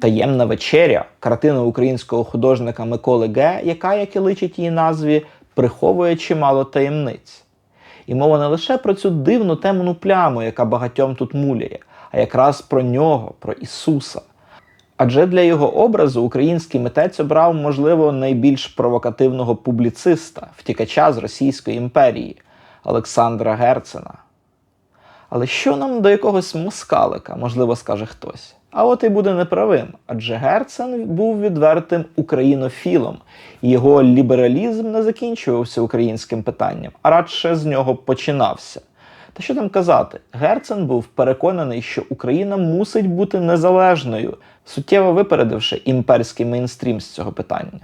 Таємна вечеря, картина українського художника Миколи Г, яка, як і личить її назві, приховує чимало таємниць. І мова не лише про цю дивну темну пляму, яка багатьом тут муляє, а якраз про нього, про Ісуса. Адже для його образу український митець обрав, можливо, найбільш провокативного публіциста, втікача з Російської імперії Олександра Герцена. Але що нам до якогось москалика, можливо, скаже хтось. А от і буде неправим, адже Герцен був відвертим українофілом, його лібералізм не закінчувався українським питанням, а радше з нього починався. Та що там казати, Герцен був переконаний, що Україна мусить бути незалежною, суттєво випередивши імперський мейнстрім з цього питання.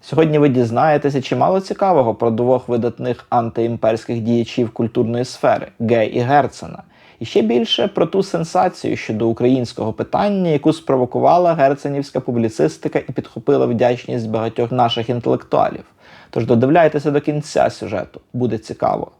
Сьогодні ви дізнаєтеся чимало цікавого про двох видатних антиімперських діячів культурної сфери Гей і Герцена, і ще більше про ту сенсацію щодо українського питання, яку спровокувала герценівська публіцистика і підхопила вдячність багатьох наших інтелектуалів. Тож додивляйтеся до кінця сюжету, буде цікаво.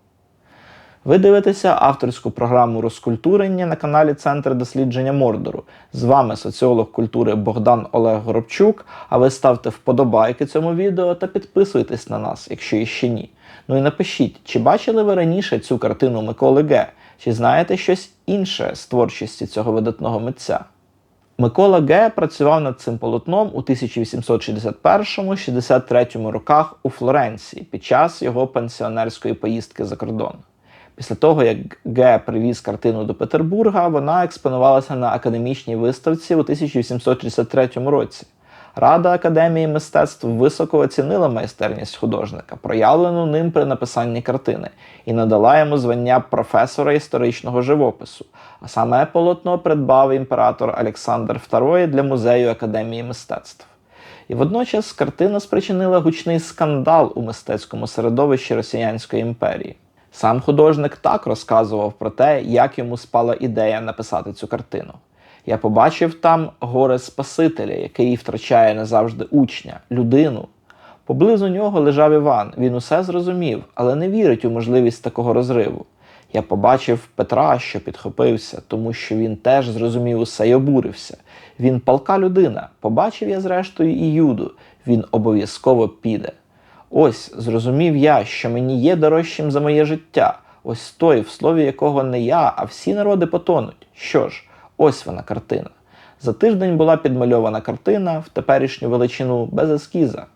Ви дивитеся авторську програму розкультурення на каналі Центр дослідження Мордору. З вами соціолог культури Богдан Олег Горобчук. А ви ставте вподобайки цьому відео та підписуйтесь на нас, якщо іще ні. Ну і напишіть, чи бачили ви раніше цю картину Миколи Г, чи знаєте щось інше з творчості цього видатного митця? Микола Г. працював над цим полотном у 1861-63 роках у Флоренції під час його пенсіонерської поїздки за кордон. Після того, як Г. привіз картину до Петербурга, вона експонувалася на академічній виставці у 1863 році. Рада Академії мистецтв високо оцінила майстерність художника, проявлену ним при написанні картини, і надала йому звання професора історичного живопису. А саме полотно придбав імператор Олександр II для музею Академії мистецтв. І водночас картина спричинила гучний скандал у мистецькому середовищі Росіянської імперії. Сам художник так розказував про те, як йому спала ідея написати цю картину. Я побачив там горе Спасителя, який втрачає назавжди учня, людину. Поблизу нього лежав Іван. Він усе зрозумів, але не вірить у можливість такого розриву. Я побачив Петра, що підхопився, тому що він теж зрозумів усе й обурився. Він палка людина. Побачив я, зрештою, і Юду. Він обов'язково піде. Ось зрозумів я, що мені є дорожчим за моє життя. Ось той, в слові якого не я, а всі народи потонуть. Що ж, ось вона картина. За тиждень була підмальована картина в теперішню величину без ескіза.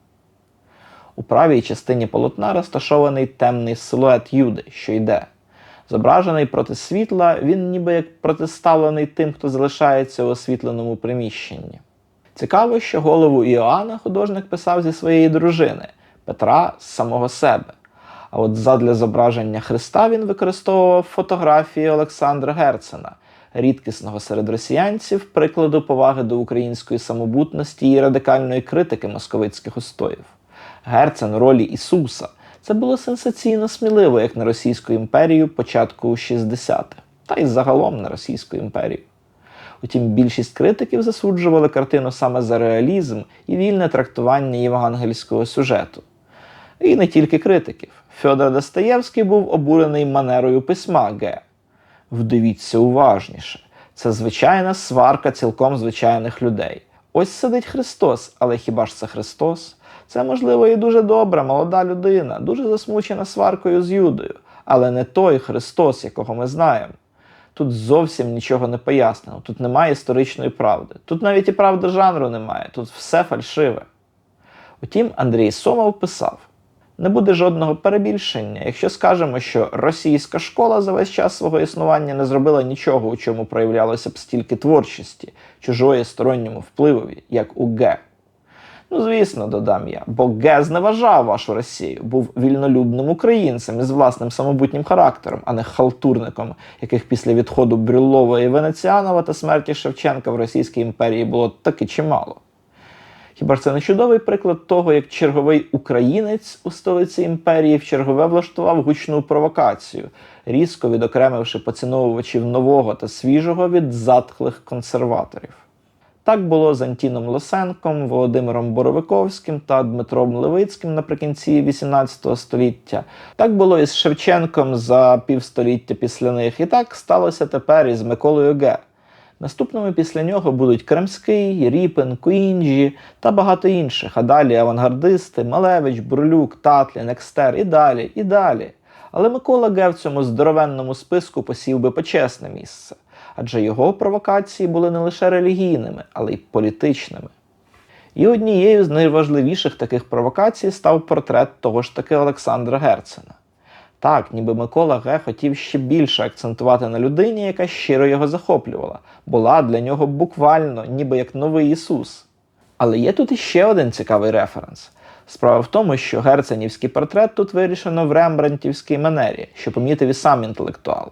У правій частині полотна розташований темний силует Юди, що йде. Зображений проти світла, він ніби як протиставлений тим, хто залишається у освітленому приміщенні. Цікаво, що голову Іоанна художник писав зі своєї дружини. Петра з самого себе. А от задля зображення Христа він використовував фотографії Олександра Герцена, рідкісного серед росіянців, прикладу поваги до української самобутності і радикальної критики московицьких устоїв. Герцен ролі Ісуса це було сенсаційно сміливо, як на Російську імперію початку 60-х, та й загалом на Російську імперію. Утім, більшість критиків засуджували картину саме за реалізм і вільне трактування євангельського сюжету. І не тільки критиків. Фьодор Достоєвський був обурений манерою письма Г. Вдивіться уважніше. Це звичайна сварка цілком звичайних людей. Ось сидить Христос, але хіба ж це Христос? Це, можливо, і дуже добра, молода людина, дуже засмучена сваркою з Юдою, але не той Христос, якого ми знаємо. Тут зовсім нічого не пояснено, тут немає історичної правди. Тут навіть і правди жанру немає, тут все фальшиве. Утім, Андрій Сомов писав: не буде жодного перебільшення, якщо скажемо, що російська школа за весь час свого існування не зробила нічого, у чому проявлялося б стільки творчості, чужої сторонньому впливові, як у Г. Ну, звісно, додам я, бо Ге зневажав вашу Росію, був вільнолюбним українцем із власним самобутнім характером, а не халтурником, яких після відходу Брюллова і Венеціанова та смерті Шевченка в Російській імперії було таки чимало. Хіба ж це не чудовий приклад того, як черговий українець у столиці імперії в чергове влаштував гучну провокацію, різко відокремивши поціновувачів нового та свіжого від затхлих консерваторів? Так було з Антіном Лосенком, Володимиром Боровиковським та Дмитром Левицьким наприкінці XVIII століття. Так було і з Шевченком за півстоліття після них. І так сталося тепер із Миколою Г. Наступними після нього будуть Кремський, Ріпин, Куінджі та багато інших, а далі авангардисти, Малевич, Бурлюк, Татлін, Екстер і далі, і далі. Але Микола Ге в цьому здоровенному списку посів би почесне місце, адже його провокації були не лише релігійними, але й політичними. І однією з найважливіших таких провокацій став портрет того ж таки Олександра Герцена. Так, ніби Микола Ге хотів ще більше акцентувати на людині, яка щиро його захоплювала, була для нього буквально, ніби як новий Ісус. Але є тут іще один цікавий референс. Справа в тому, що герценівський портрет тут вирішено в рембрантівській манері, що помітив і сам інтелектуал.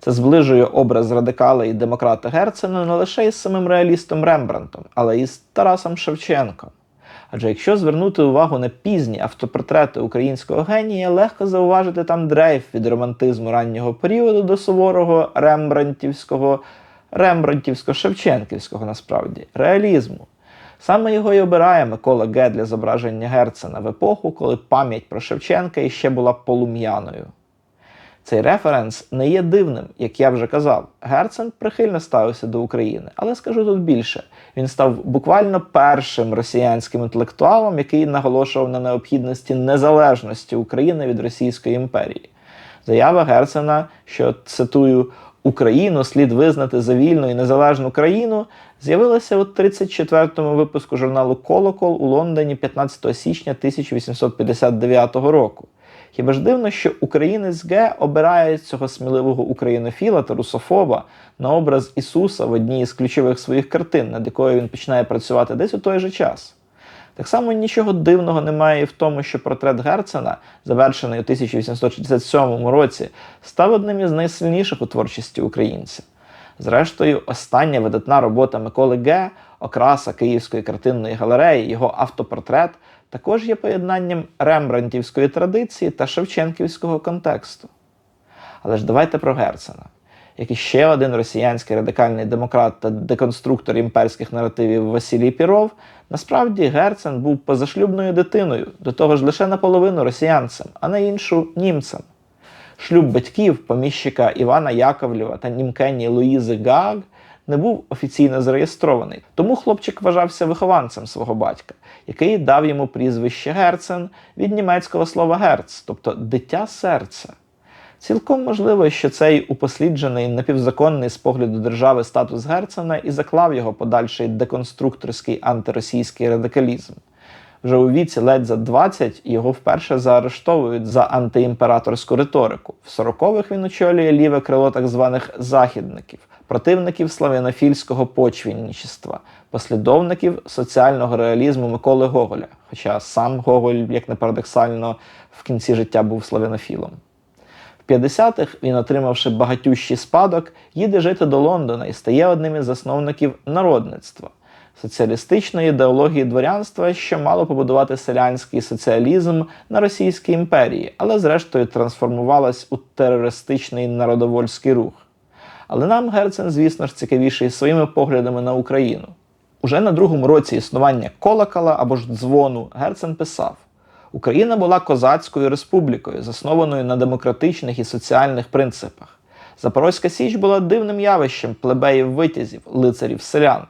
Це зближує образ радикала і демократа Герцена не лише із самим реалістом Рембрантом, але й з Тарасом Шевченком. Адже якщо звернути увагу на пізні автопортрети українського генія, легко зауважити там дрейф від романтизму раннього періоду до суворого рембрантівського, рембрантівсько-шевченківського насправді реалізму. Саме його й обирає Микола Ге для зображення Герцена в епоху, коли пам'ять про Шевченка іще була полум'яною. Цей референс не є дивним, як я вже казав. Герцен прихильно ставився до України, але скажу тут більше: він став буквально першим росіянським інтелектуалом, який наголошував на необхідності незалежності України від Російської імперії. Заява Герцена, що цитую. Україну слід визнати за вільну і незалежну країну, з'явилася у 34-му випуску журналу Колокол у Лондоні 15 січня 1859 року. Хіба ж дивно, що українець Г обирає цього сміливого українофіла та русофоба на образ Ісуса в одній із ключових своїх картин, над якою він починає працювати десь у той же час. Так само нічого дивного немає і в тому, що портрет Герцена, завершений у 1867 році, став одним із найсильніших у творчості українця. Зрештою, остання видатна робота Миколи Г. Окраса Київської картинної галереї, його автопортрет, також є поєднанням рембрантівської традиції та шевченківського контексту. Але ж давайте про Герцена як і ще один росіянський радикальний демократ та деконструктор імперських наративів Василій Піров, насправді Герцен був позашлюбною дитиною, до того ж лише наполовину росіянцем, а на іншу німцем. Шлюб батьків, поміщика Івана Яковлєва та німкені Луїзи Гааг не був офіційно зареєстрований, тому хлопчик вважався вихованцем свого батька, який дав йому прізвище Герцен від німецького слова герц, тобто дитя серця. Цілком можливо, що цей упосліджений напівзаконний з погляду держави статус Герцена і заклав його подальший деконструкторський антиросійський радикалізм. Вже у віці ледь за 20 його вперше заарештовують за антиімператорську риторику. В 40-х він очолює ліве крило так званих західників, противників славянофільського почвінничества, послідовників соціального реалізму Миколи Гоголя. Хоча сам Гоголь, як не парадоксально, в кінці життя був славянофілом. В 50-х він, отримавши багатющий спадок, їде жити до Лондона і стає одним із засновників народництва, соціалістичної ідеології дворянства, що мало побудувати селянський соціалізм на Російській імперії, але зрештою трансформувалась у терористичний народовольський рух. Але нам Герцен, звісно ж, цікавіший своїми поглядами на Україну. Уже на другому році існування колокола або ж дзвону Герцен писав. Україна була козацькою республікою, заснованою на демократичних і соціальних принципах. Запорозька Січ була дивним явищем плебеїв витязів, лицарів селян.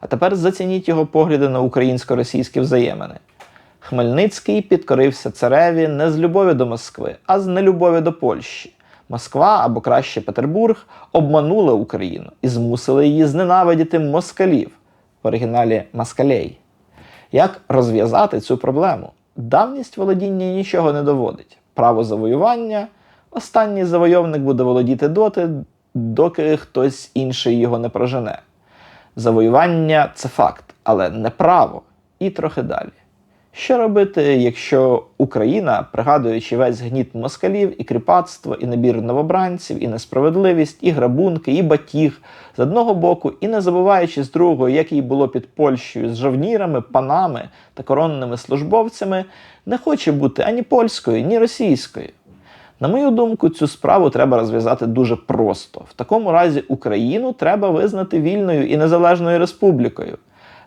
А тепер зацініть його погляди на українсько-російські взаємини. Хмельницький підкорився цареві не з любові до Москви, а з нелюбові до Польщі. Москва або краще Петербург обманула Україну і змусили її зненавидіти москалів в оригіналі Маскалей. Як розв'язати цю проблему? Давність володіння нічого не доводить. Право завоювання останній завойовник буде володіти доти, доки хтось інший його не прожене. Завоювання це факт, але не право. І трохи далі. Що робити, якщо Україна, пригадуючи весь гніт москалів, і кріпацтво, і набір новобранців, і несправедливість, і грабунки, і батіг з одного боку, і не забуваючи з другого, як їй було під Польщею з жовнірами, панами та коронними службовцями, не хоче бути ані польською, ні російською. На мою думку, цю справу треба розв'язати дуже просто. В такому разі Україну треба визнати вільною і незалежною республікою.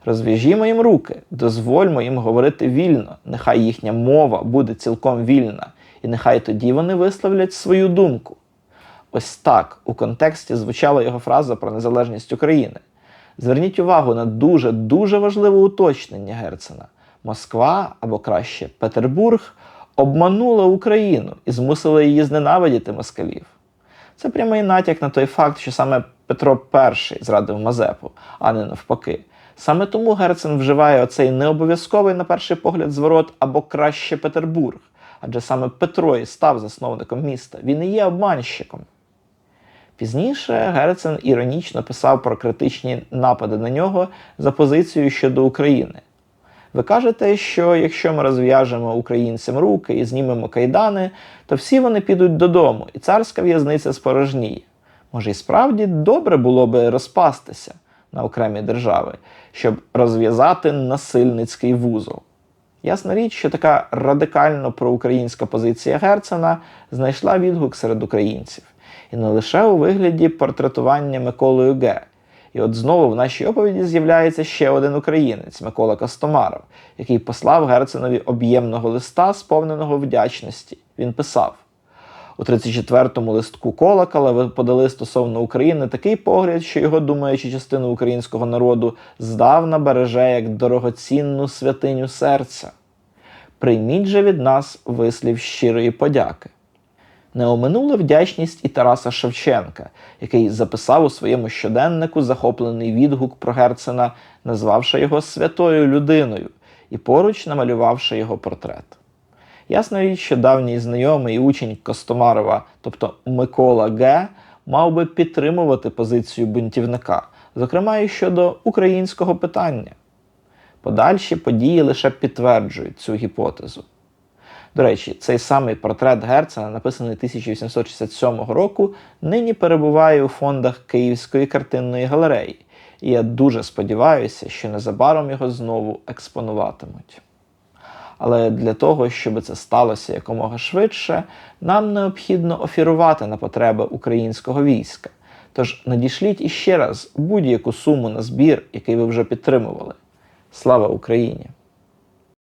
Розв'яжімо їм руки, дозвольмо їм говорити вільно, нехай їхня мова буде цілком вільна, і нехай тоді вони висловлять свою думку. Ось так у контексті звучала його фраза про незалежність України. Зверніть увагу на дуже дуже важливе уточнення Герцена. Москва або краще Петербург обманула Україну і змусила її зненавидіти москалів. Це прямий натяк на той факт, що саме Петро І зрадив Мазепу, а не навпаки. Саме тому Герцен вживає оцей необов'язковий на перший погляд зворот або краще Петербург, адже саме Петро і став засновником міста. Він і є обманщиком. Пізніше Герцен іронічно писав про критичні напади на нього за позицією щодо України. Ви кажете, що якщо ми розв'яжемо українцям руки і знімемо кайдани, то всі вони підуть додому, і царська в'язниця спорожніє. Може, і справді добре було би розпастися на окремі держави, щоб розв'язати насильницький вузол. Ясна річ, що така радикально проукраїнська позиція Герцена знайшла відгук серед українців, і не лише у вигляді портретування Миколою Г. І от знову в нашій оповіді з'являється ще один українець Микола Костомаров, який послав Герценові об'ємного листа, сповненого вдячності. Він писав: у 34-му листку колокола ви подали стосовно України такий погляд, що його, думаючи частину українського народу, здавна береже як дорогоцінну святиню серця. Прийміть же від нас вислів щирої подяки. Не оминула вдячність і Тараса Шевченка, який записав у своєму щоденнику захоплений відгук про Герцена, назвавши його святою людиною і поруч намалювавши його портрет. Ясна річ, що давній знайомий учень Костомарова, тобто Микола Г., мав би підтримувати позицію бунтівника, зокрема і щодо українського питання. Подальші події лише підтверджують цю гіпотезу. До речі, цей самий портрет Герцена, написаний 1867 року, нині перебуває у фондах Київської картинної галереї, і я дуже сподіваюся, що незабаром його знову експонуватимуть. Але для того, щоб це сталося якомога швидше, нам необхідно офірувати на потреби українського війська. Тож надішліть іще раз будь-яку суму на збір, який ви вже підтримували. Слава Україні!